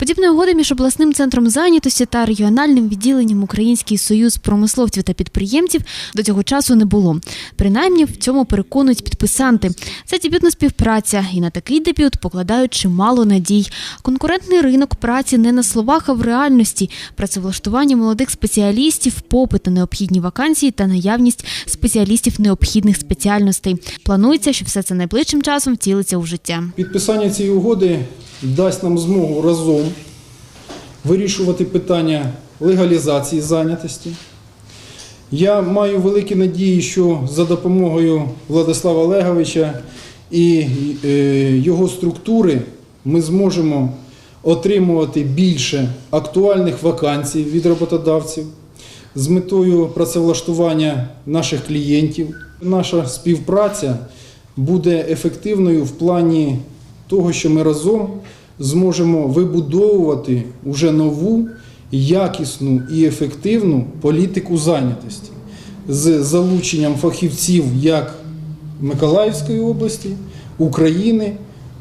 Подібної угоди між обласним центром зайнятості та регіональним відділенням Український союз промисловців та підприємців до цього часу не було. Принаймні в цьому переконують підписанти. Це дебютна співпраця, і на такий дебют покладають чимало надій. Конкурентний ринок праці не на словах, а в реальності. Працевлаштування молодих спеціалістів, попит на необхідні вакансії та наявність спеціалістів необхідних спеціальностей. Планується, що все це найближчим часом втілиться у життя. Підписання цієї угоди дасть нам змогу разом вирішувати питання легалізації зайнятості. Я маю великі надії, що за допомогою Владислава Олеговича і е, його структури ми зможемо отримувати більше актуальних вакансій від роботодавців з метою працевлаштування наших клієнтів. Наша співпраця буде ефективною в плані того, що ми разом зможемо вибудовувати уже нову, якісну і ефективну політику зайнятості з залученням фахівців як Миколаївської області, України,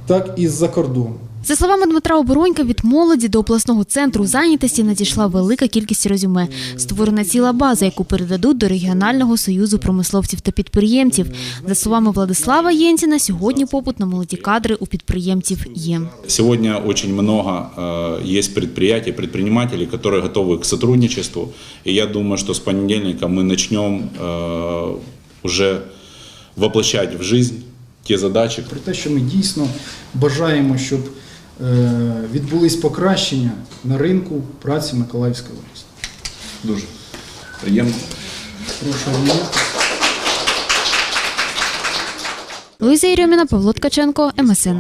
так і з-за кордону. За словами Дмитра Оборонька, від молоді до обласного центру зайнятості надійшла велика кількість резюме. Створена ціла база, яку передадуть до регіонального союзу промисловців та підприємців. За словами Владислава Єнціна, сьогодні попит на молоді кадри у підприємців є. Сегодня очень много э, есть предприятий, предпринимателей, которые готовы к сотрудничеству. И я думаю, что с понедельника мы начнем э, уже воплощать в жизнь те задачі. Про те, що ми дійсно бажаємо, щоб е, відбулись покращення на ринку праці Миколаївської області. Дуже приємно. Прошу Олег. Луїза Єрьоміна, Павло Ткаченко, МСН.